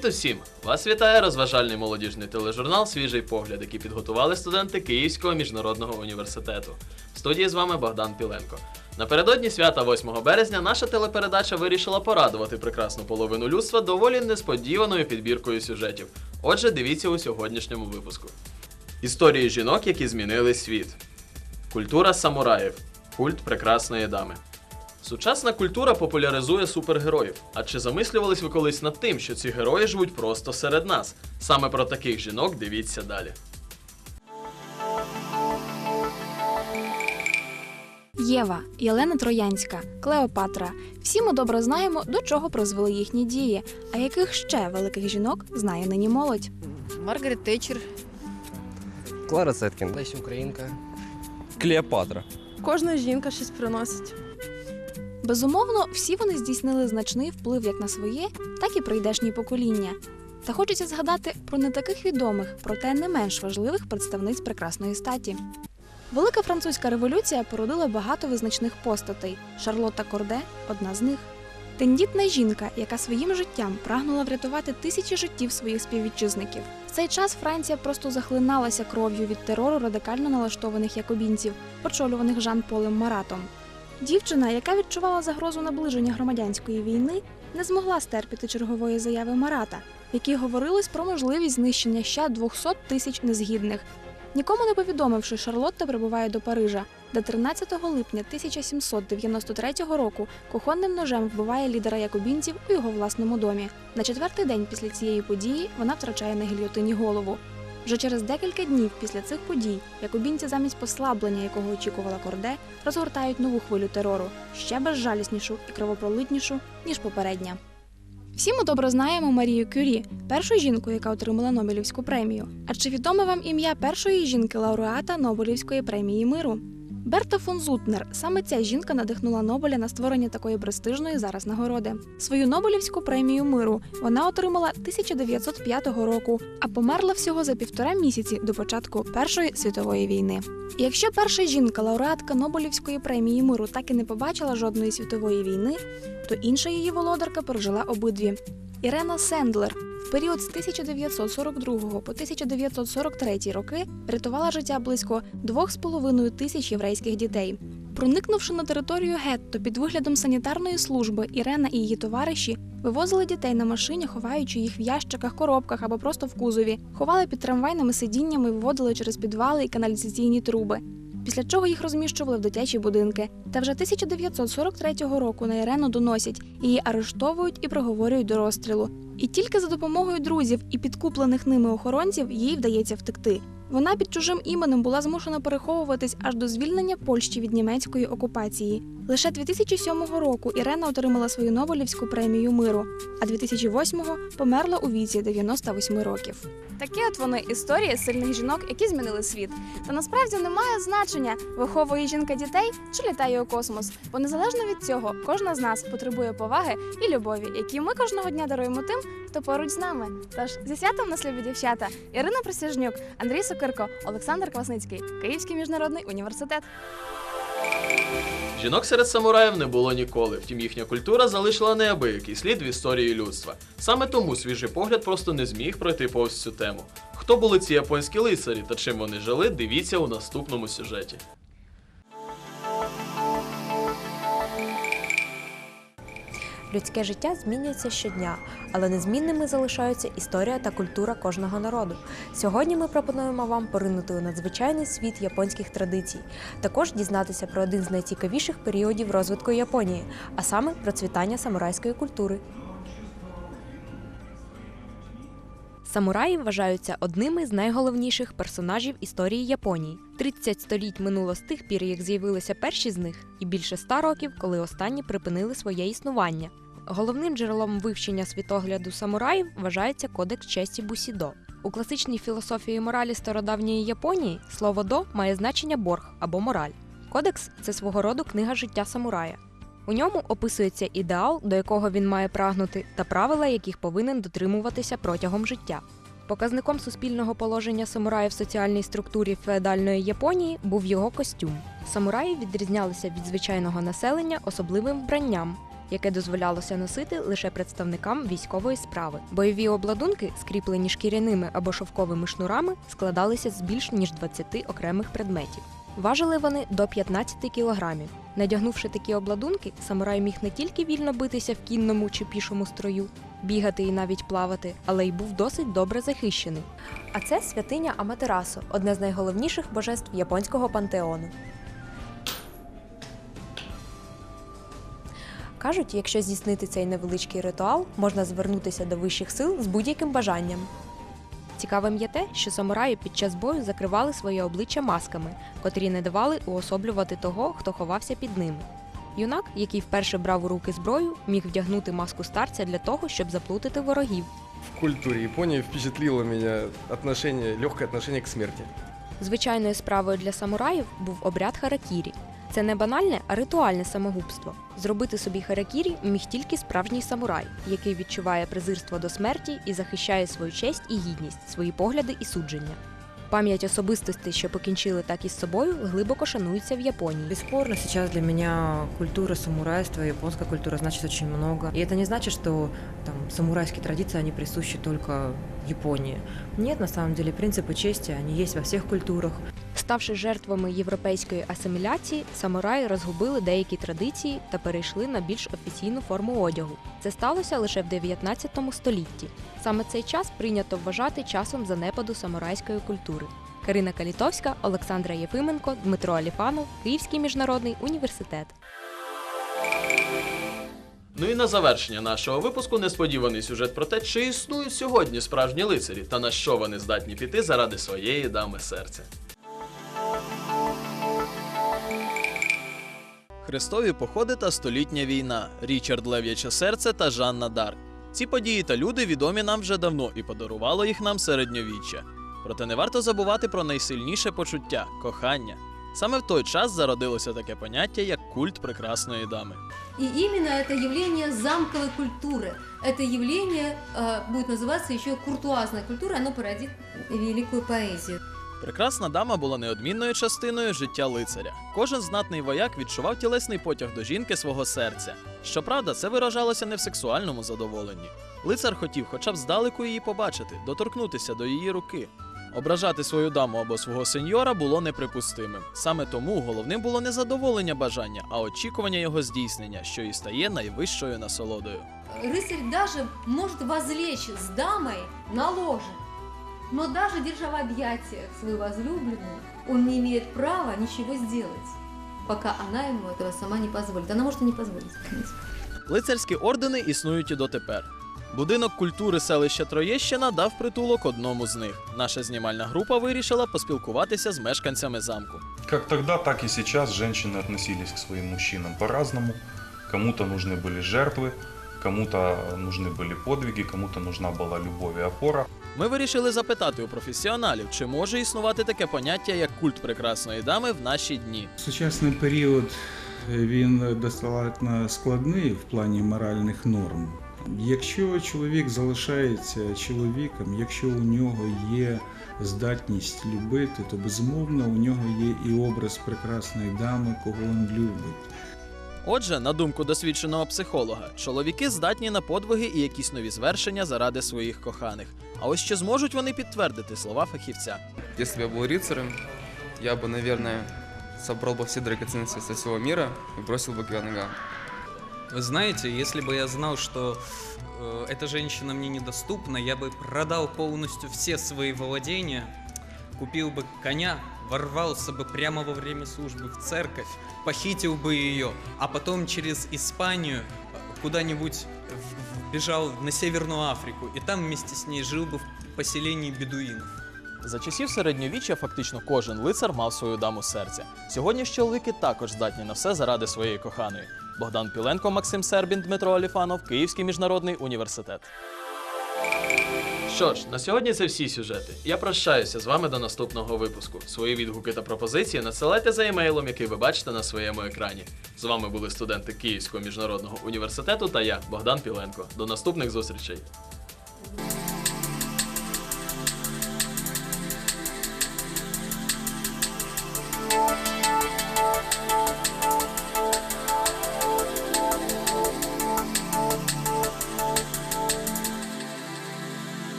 Привіт усім! Вас вітає розважальний молодіжний тележурнал Свіжий погляд, який підготували студенти Київського міжнародного університету. В студії з вами Богдан Піленко. Напередодні свята 8 березня наша телепередача вирішила порадувати прекрасну половину людства доволі несподіваною підбіркою сюжетів. Отже, дивіться у сьогоднішньому випуску. Історії жінок, які змінили світ. Культура самураїв. Культ прекрасної дами. Сучасна культура популяризує супергероїв. А чи замислювались ви колись над тим, що ці герої живуть просто серед нас? Саме про таких жінок дивіться далі. Єва, Єлена Троянська, Клеопатра. Всі ми добре знаємо, до чого призвели їхні дії, а яких ще великих жінок знає нині молодь. Маргарет Тетчер, Клара Цеткін. Леся Українка. Клеопатра. Кожна жінка щось приносить. Безумовно, всі вони здійснили значний вплив як на своє, так і прийдешні покоління. Та хочеться згадати про не таких відомих, проте не менш важливих представниць прекрасної статі. Велика французька революція породила багато визначних постатей. Шарлотта Корде одна з них. Тендітна жінка, яка своїм життям прагнула врятувати тисячі життів своїх співвітчизників. В цей час Франція просто захлиналася кров'ю від терору радикально налаштованих якобінців, очолюваних Жан Полем Маратом. Дівчина, яка відчувала загрозу наближення громадянської війни, не змогла стерпіти чергової заяви Марата, в якій говорилось про можливість знищення ще 200 тисяч незгідних. Нікому не повідомивши, Шарлотта прибуває до Парижа, де 13 липня 1793 року кухонним ножем вбиває лідера якобінців у його власному домі. На четвертий день після цієї події вона втрачає на гільйотині голову. Вже через декілька днів після цих подій якобінці замість послаблення, якого очікувала Корде, розгортають нову хвилю терору, ще безжаліснішу і кровопролитнішу, ніж попередня. Всі ми добре знаємо Марію Кюрі, першу жінку, яка отримала Нобелівську премію. А чи відоме вам ім'я першої жінки-лауреата Нобелівської премії миру? Берта фон Зутнер. Саме ця жінка надихнула Нобеля на створення такої престижної зараз нагороди. Свою Нобелівську премію миру вона отримала 1905 року, а померла всього за півтора місяці до початку Першої світової війни. Якщо перша жінка, лауреатка Нобелівської премії миру, так і не побачила жодної світової війни, то інша її володарка пережила обидві. Ірена Сендлер період з 1942 по 1943 роки врятувала життя близько 2,5 тисяч єврейських дітей. Проникнувши на територію гетто під виглядом санітарної служби, Ірена і її товариші вивозили дітей на машині, ховаючи їх в ящиках, коробках або просто в кузові, ховали під трамвайними сидіннями, виводили через підвали і каналізаційні труби. Після чого їх розміщували в дитячі будинки. Та вже 1943 року на Ірену доносять, її арештовують і приговорюють до розстрілу. І тільки за допомогою друзів і підкуплених ними охоронців їй вдається втекти. Вона під чужим іменем була змушена переховуватись аж до звільнення Польщі від німецької окупації. Лише 2007 року Ірена отримала свою Нобелівську премію миру, а 2008-го померла у віці 98 років. Такі от вони історії сильних жінок, які змінили світ. Та насправді немає значення, виховує жінка дітей чи літає у космос. Бо незалежно від цього, кожна з нас потребує поваги і любові, які ми кожного дня даруємо тим, хто поруч з нами. Тож зі святом нас любі дівчата Ірина Присяжнюк, Андрій Сокирко, Олександр Квасницький, Київський міжнародний університет. Жінок серед самураїв не було ніколи, втім їхня культура залишила неабиякий слід в історії людства. Саме тому свіжий погляд просто не зміг пройти повз цю тему. Хто були ці японські лицарі та чим вони жили, дивіться у наступному сюжеті. Людське життя змінюється щодня, але незмінними залишаються історія та культура кожного народу. Сьогодні ми пропонуємо вам поринути у надзвичайний світ японських традицій, також дізнатися про один з найцікавіших періодів розвитку Японії, а саме процвітання самурайської культури. Самураї вважаються одними з найголовніших персонажів історії Японії. 30 століть минуло з тих пір, як з'явилися перші з них, і більше ста років, коли останні припинили своє існування. Головним джерелом вивчення світогляду самураїв вважається кодекс честі Бусідо. У класичній філософії моралі стародавньої Японії слово до має значення борг або мораль. Кодекс це свого роду книга життя самурая. У ньому описується ідеал, до якого він має прагнути, та правила, яких повинен дотримуватися протягом життя. Показником суспільного положення самурая в соціальній структурі феодальної Японії був його костюм. Самураї відрізнялися від звичайного населення особливим вбранням. яке дозволялося носити лише представникам військової справи. Бойові обладунки, скріплені шкіряними або шовковими шнурами, складалися з більш ніж 20 окремих предметів. Важили вони до 15 кілограмів. Надягнувши такі обладунки, самурай міг не тільки вільно битися в кінному чи пішому строю, бігати і навіть плавати, але й був досить добре захищений. А це святиня Аматерасу, одне з найголовніших божеств японського пантеону. Кажуть, якщо здійснити цей невеличкий ритуал, можна звернутися до вищих сил з будь-яким бажанням. Цікавим є те, що самураї під час бою закривали своє обличчя масками, котрі не давали уособлювати того, хто ховався під ними. Юнак, який вперше брав у руки зброю, міг вдягнути маску старця для того, щоб заплутати ворогів. В культуре Японии впечатлило меня отношение, легкое отношение к смерти. Звичайною справою для самураїв був обряд харакірі. Це не банальне, а ритуальне самогубство. Зробити собі харакірі міг тільки справжній самурай, який відчуває презирство до смерті і захищає свою честь і гідність, свої погляди і судження. Пам'ять особистостей, що покінчили так із собою, глибоко шанується в Японії. Бесспорно, сейчас для меня культура самурайства, японская культура значит очень много. И это не значит, что там самурайские традиции, они присущи только Японии. Нет, на самом деле, принципы чести, они есть во всех культурах. Ставши жертвами європейської асиміляції, самураї розгубили деякі традиції та перейшли на більш офіційну форму одягу. Це сталося лише в 19 столітті. Саме цей час прийнято вважати часом занепаду самурайської культури. Карина Калітовська, Олександра Єфименко, Дмитро Аліфанов, Київський міжнародний університет. Ну і на завершення нашого випуску несподіваний сюжет про те, чи існують сьогодні справжні лицарі та на що вони здатні піти заради своєї дами серця. Хрестові походи та столітня війна, Річард Лев'яче серце та Жанна Дарк. Ці події та люди відомі нам вже давно і подарувало їх нам середньовіччя. Проте не варто забувати про найсильніше почуття кохання. Саме в той час зародилося таке поняття, як культ прекрасної дами. И именно это явление замковой культуры, это явление э, будет называться еще куртуазной культурой, оно породит великую поэзию. Прекрасна дама була неодмінною частиною життя лицаря. Кожен знатний вояк відчував тілесний потяг до жінки свого серця. Щоправда, це виражалося не в сексуальному задоволенні. Лицар хотів хоча б здалеку її побачити, доторкнутися до її руки. Ображати свою даму або свого сеньора було неприпустимим. Саме тому головним було не задоволення бажання, а очікування його здійснення, що і стає найвищою насолодою. Рыцарь даже может возлечь с дамой на ложе, но даже держа в объятиях свою возлюбленную, он не имеет права ничего сделать, пока она ему этого сама не позволит. Она может и не позволить, в принципе. Лицарські ордени існують і дотепер. Будинок культури селища Троєщина дав притулок одному з них. Наша знімальна група вирішила поспілкуватися з мешканцями замку. Как тогда, так и сейчас женщины относились к своим мужчинам по-разному. Кому-то нужны были жертвы, кому-то нужны были подвиги, кому-то нужна была любовь и опора. Ми вирішили запитати у професіоналів, чи може існувати таке поняття як культ прекрасної дами в наші дні. Сучасний період е, він достатньо складний в плані моральних норм. Якщо чоловік залишається чоловіком, якщо у нього є здатність любити, то безумовно у нього є і образ прекрасної дами, кого він любить. Отже, на думку досвідченого психолога, чоловіки здатні на подвиги і якісь нові звершення заради своїх коханих. А ось чи зможуть вони підтвердити слова фахівця? Если бы я был рыцарем, я бы, наверное, собрал бы все драгоценности со всего мира и бросил бы к ее ногам. Вы знаете, если бы я знал, что э, эта женщина мне недоступна, я бы продал полностью все свои владения, купил бы коня, ворвался бы прямо во время службы в церковь, похитил бы ее, а потом через Испанию э, куда-нибудь бежал на Северную Африку и там вместе с ней жил бы в поселении бедуинов. За часів середньовіччя фактично кожен лицар мав свою даму серця. Сьогодні ж чоловіки також здатні на все заради своєї коханої. Богдан Піленко, Максим Сербін, Дмитро Аліфанов, Київський міжнародний університет. Що ж, на сьогодні це всі сюжети. Я прощаюся з вами до наступного випуску. Свої відгуки та пропозиції надсилайте за емейлом, який ви бачите на своєму екрані. З вами були студенти Київського міжнародного університету та я, Богдан Піленко. До наступних зустрічей.